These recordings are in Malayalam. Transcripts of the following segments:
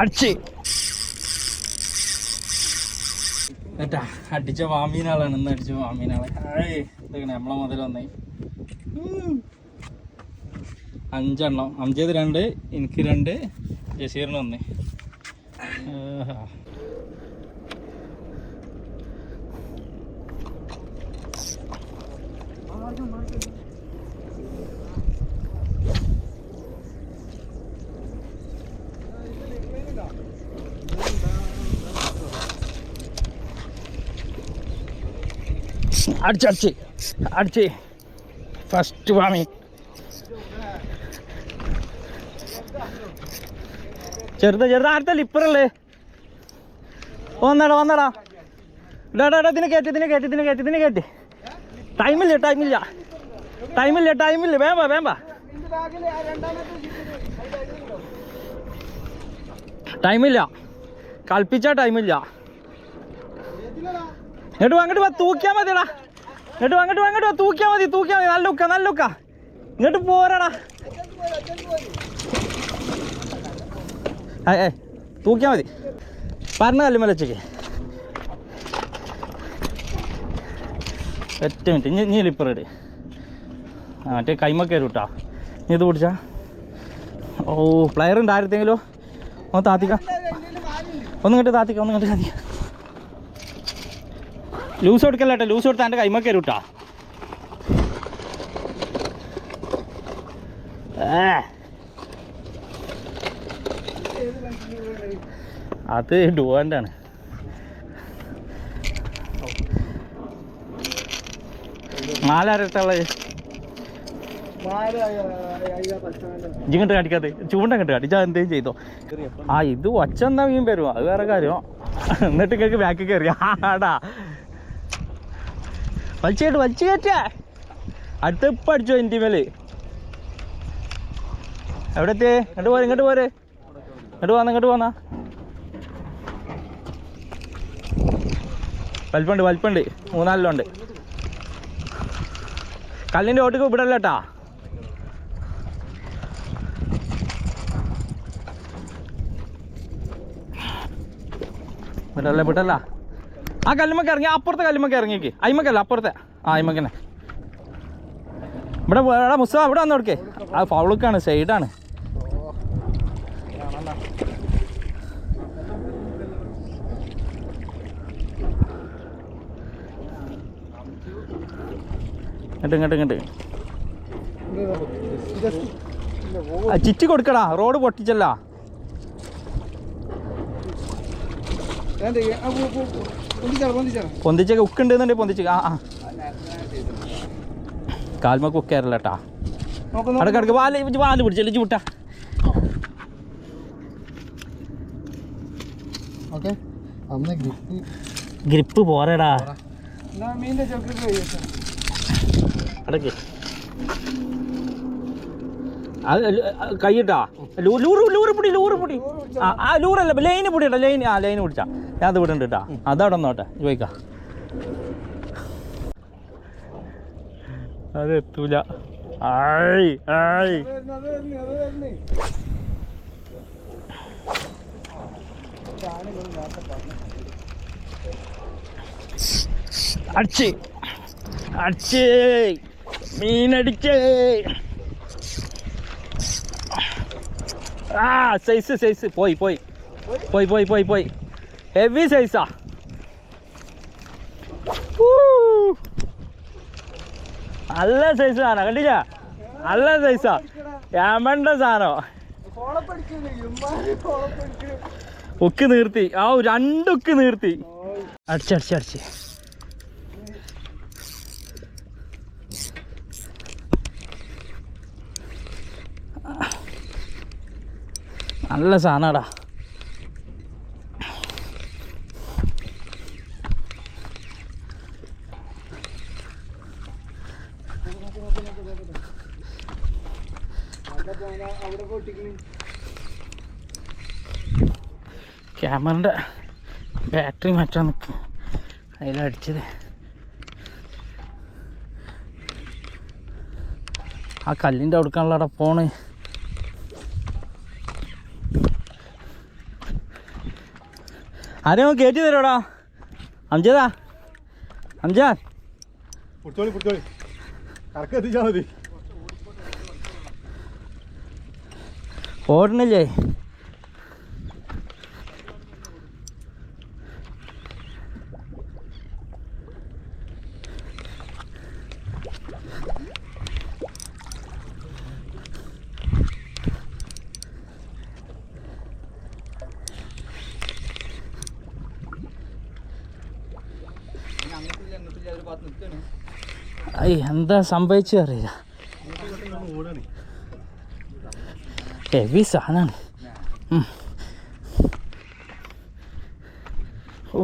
അടിച്ച്. അടിച്ച വാമീനാളാണ് ഇന്ന് അടിച്ച വാമീനാളെ ഏയ് നമ്മളെ മുതൽ വന്നേ. അഞ്ചെണ്ണം. അഞ്ചേത് രണ്ട് എനിക്ക് രണ്ട് ജസീറിന് വന്നേ ആഹാ. അടിച്ച് അടിച്ച് അടിച്ച് ഫസ്റ്റ് വാമി ചെറുത് ചെറുത്. അടുത്ത ലിപ്പറല്ലേ വന്നടാ വന്നടാ. ഇടാ ഇടാ, ഇടാ ഇതിനെ കയറ്റി ഇതിനെ കയറ്റി ഇതിനെ കയറ്റി ഇതിനെ കയറ്റി ടൈമില്ല ടൈമില്ല ടൈമില്ല ടൈമില്ല വേമ്പ വേമ്പ. ടൈമില്ല കൽപ്പിച്ച ടൈമില്ല ഇങ്ങോട്ട് അങ്ങോട്ട് വാ തൂക്കിയാ മതിടാ ഇങ്ങോട്ട് അങ്ങോട്ട് അങ്ങോട്ട് വാ തൂക്കിയാ മതി തൂക്കിയാ മതി. നല്ല ഉക്ക നല്ല ഉക്ക. ഇങ്ങോട്ട് പോരാടാ. ഏ തൂക്കിയാൽ തൂക്കിയാ മതി. പറഞ്ഞ കല്ല് മലച്ചേക്ക് ഒറ്റ മിനിറ്റ് ഇനി ഇനി ലിപ്പർ ഇട്. ആ മറ്റേ കൈമൊക്കെ കയറി വിട്ടാ നീ ഇത് പിടിച്ചാ. ഓ പ്ലെയർ ഉണ്ട് ആരത്തെങ്കിലോ ഒന്ന് താത്തിക്ക. ഒന്ന് ഇങ്ങോട്ട് താത്തിക്ക ഒന്ന് ഇങ്ങോട്ട് താത്തിക്ക. ലൂസ് കൊടുക്കല്ലേട്ടെ ലൂസ് കൊടുത്താൽ എന്റെ കൈമൊക്കെ വിട്ടാ ഏ. അത് ഡുവാന്റെ ആണ് നാലാരത്തുള്ളത് ഇങ്ങോട്ട് കാട്ടിക്കാതെ ചൂണ്ട അങ്ങോട്ട് കാട്ടി ഞാൻ എന്തേലും ചെയ്തോ. ആ ഇത് ഒച്ചെന്നാ മീൻ വരും. അത് വേറെ കാര്യം. എന്നിട്ട് കേക്ക് ബാക്കി കയറി ആടാ. വലിച്ചു കേട്ട് വലിച്ചു കയറ്റ അടുത്ത് ഇപ്പം അടിച്ചോ എന്റെ മേൽ. എവിടെ എത്തിയേ? ഇങ്ങോട്ട് പോരെ ഇങ്ങോട്ട് പോരെ. ഇങ്ങോട്ട് പോന്നാ ഇങ്ങോട്ട് പോന്നാ വലിപ്പുണ്ട് വലിപ്പുണ്ട്. മൂന്നാലിലും ഉണ്ട് കല്ലിന്റെ ഓട്ടിക്ക് വിടല്ല കേട്ടാ. വിടല്ല വിടല്ല. ആ കല്ലുമ്മക്ക് ഇറങ്ങി അപ്പുറത്തെ കല്ലുമ്മക്ക് ഇറങ്ങിക്ക് അയിമക്കല്ല അപ്പുറത്തെ. ആ അയിമക്കന്നെ ഇവിടെ വേടാ മുസ്ത ഇവിടെ വന്നു കൊടുക്കേ ആ ഫൗളുക്കാണ് സൈഡാണ് ഇങ്ങോട്ട് ഇങ്ങോട്ട് ഇങ്ങോട്ട്. ചിറ്റി കൊടുക്കടാ റോഡ് പൊട്ടിച്ചല്ല. പൊന്തിച്ചൊക്കെ ഉക്കുണ്ടെന്നുണ്ടെങ്കിൽ പൊന്തിച്ച്. ആ ആ. കാൽമക്ക് ഉക്കാറില്ല കേട്ടാ അടക്ക് അടക്ക് വാൽ വാൽ പിടിച്ചല്ലേ അന്ന് ഗ്രിപ്പ്. പോരടാ. അടക്ക്. അത് കൈയിട്ടാ ലൂറ് ലൂറ് പിടി ലൂറ് പിടി. ആ ആ ലൂറല്ല ലൈന് പിടിയിട്ടാ ലൈൻ ആ ലൈന് പിടിച്ചാ. ഞാൻ അത് വിടണ്ട് കേട്ടാ അതവിടെ നോട്ടെ ചോദിക്കാം അത് എത്തൂല. ആയി ആയി. അടിച്ച്. അടിച്ച്. മീനടിച്ച്. ആ സൈസ് സൈസ് പോയി പോയി. പോയി പോയി പോയി പോയി. ഹെവി സൈസാ നല്ല സൈസ് സാധനം കണ്ടില്ല? നല്ല സൈസാ യാമണ്ട സാധനം. ഉക്ക് നീർത്തി. ആ രണ്ടുക്ക് നീർത്തി. അടിച്ചടിച്ചടിച്ച് അടിച്ച് അടിച്ച്. നല്ല സാധനടാ ക്യാമറന്റെ ബാറ്ററി മാറ്റാൻ നിൽക്കും അതിലടിച്ചത് ആ കല്ലിന്റെ അടുക്കാനുള്ള അവിടെ പോണ് ആരെയോ കയറ്റി തരോടാ അംജദാ? അംജാദ് പിടിച്ചോളി പിടിച്ചോളി. കറക്കം എത്തിച്ചാൽ മതി. ഓടണില്ലേ? ഐ എന്താ സംഭവിച്ചു അറിയില്ല. ഹെവി സാധനമാണ് ഓ.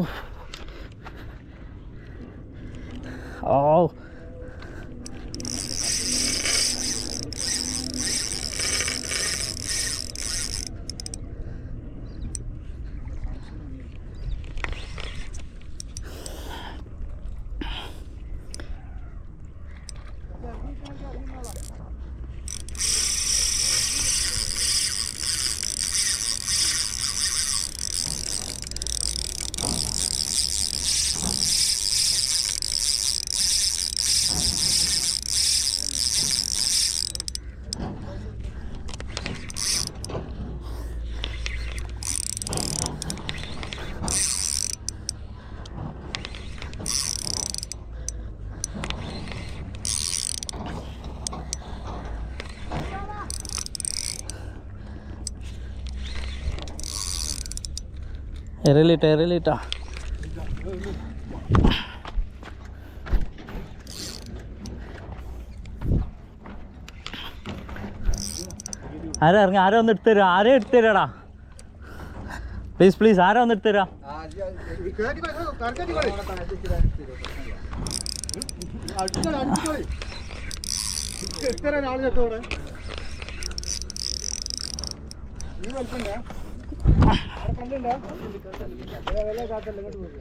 എരലിട്ട എരലിട്ടാ ആരാ ഇറങ്ങി ആരോ ഒന്ന് എടുത്തു തരാ ആരേ എടുത്തു തരാടാ പ്ലീസ് പ്ലീസ് ആരോ ഒന്ന് എടുത്തു തരാ ഓ கண்டுண்டா வேலை காத்தல்ல கட்டு போகுது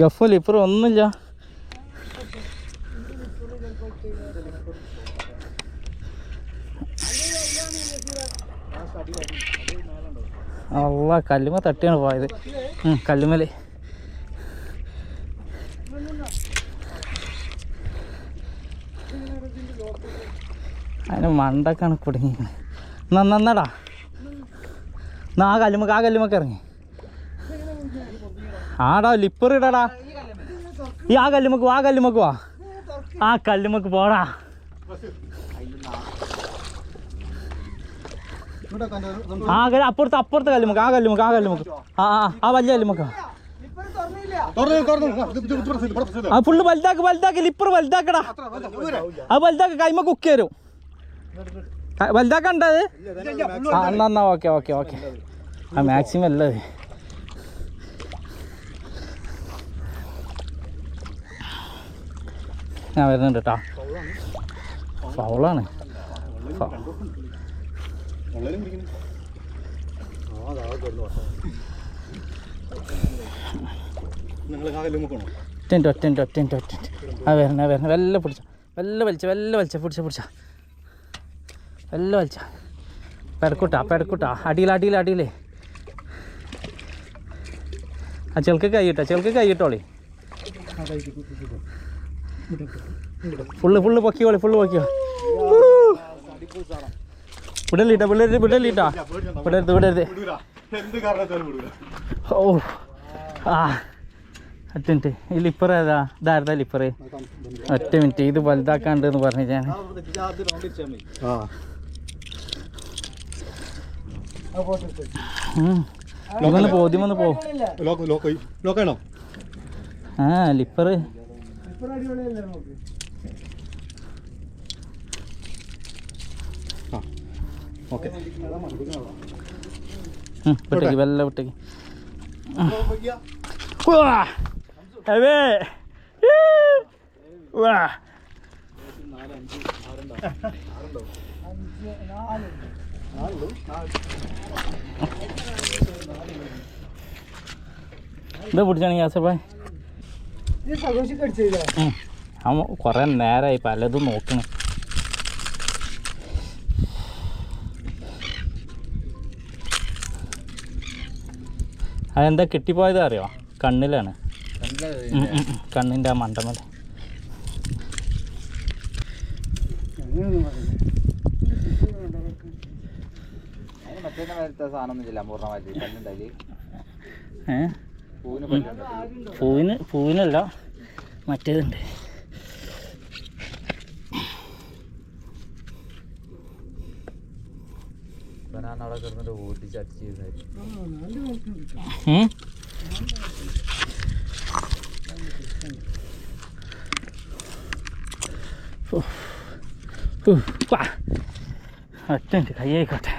ഗഫൽ ഇപ്പുറം ഒന്നുമില്ല. അല്ല കല്ലുമ തട്ടിയാണ് പോയത്. കല്ലുമല അതിന് മണ്ടക്കാണ് കുടുങ്ങി നന്നടാ. എന്നാ ആ കല്ലുമക്ക് ആ കല്ലുമക്ക് ഇറങ്ങി. ആടാ ലിപ്പർ ഇടാടാ. ഈ ആ കല്ലുമക്ക് വാ, ആ കല്ലുമക്ക് വാ. ആ കല്ലുമക്ക് പോടാ. ആ കല്ല് അപ്പുറത്ത് അപ്പുറത്തെ കല്ലുമക്ക് ആ കല്ലുമക്ക് ആ കല്ലുമക്ക് ആ ആ ആ വലിയ കല്ലുമക്ക ആ ഫുള്ള് വലുതാക്ക് വലുതാക്ക് ലിപ്പർ വലുതാക്കടാ. അത് വലുതാക്ക് കൈമ കുക്ക് തരും. വലുതാക്കണ്ടത് ആ എന്നാ ഓക്കെ ഓക്കെ ഓക്കെ. ആ മാക്സിമം അല്ലേ ഞാൻ വരുന്നുണ്ട് കേട്ടോ ഫൗളാണ്. ഒറ്റന്റെ ഒറ്റന്റെ ഒറ്റന്റെ ഒറ്റ ഒറ്റ ഒറ്റ ഒറ്റ ഒറ്റ ആ വരണ വരണ. വല്ല പിടിച്ച. വല്ല വലിച്ച വല്ല വലിച്ച. പിടിച്ച പിടിച്ച. വല്ല വലിച്ച. പെടക്കൂട്ടാ പെടക്കൂട്ടാ അടിയിൽ അടിയിൽ അടിയിലേ. ആ ചെളുക്ക് കൈയിട്ടാ ചെളുക്ക് കൈയിട്ടോളി. ഫുള്ള് ഫുള്ള് പൊക്കിയോളി ഫുള്ള് പൊക്കിയോ വിടലിട്ടാ വിടരുത് വിടലിട്ടാ. വിടരുത് വിടരുത്. ഓ ആ. ഒറ്റ മിനിറ്റ് ഈ ലിപ്പർ ഏതാ? ഇതാരതാ ലിപ്പർ ഒറ്റ മിനിറ്റ് ഇത് വലുതാക്കാണ്ട് എന്ന് പറഞ്ഞു ഞാൻ. ആ ഇതൊന്ന് പോദ്യമൊന്ന് പോ. ലോക്ക് ലോക്ക് ലോക്ക് ആണോ? ആ ലിപ്പർ ഓക്കെ വിട്ടേക്ക് വെല്ല വിട്ടേക്ക്. അവേ വാ എന്താ പിടിച്ചാണെങ്കിൽ യാസപ്പായി അവൻ കുറേ നേരമായി പലതും നോക്കണം. അതെന്താ കിട്ടിപ്പോയത് അറിയോ? കണ്ണിലാണ്. കണ്ണിന്റെ ആ മണ്ടമല. മറ്റേ സാധനം ഒന്നും പൂർണമായിട്ട് കല്ലുണ്ടായി ഏ? പൂവിന് പൂവിനല്ല മറ്റേതുണ്ട്. ഒറ്റ കൈ ആയിക്കോട്ടെ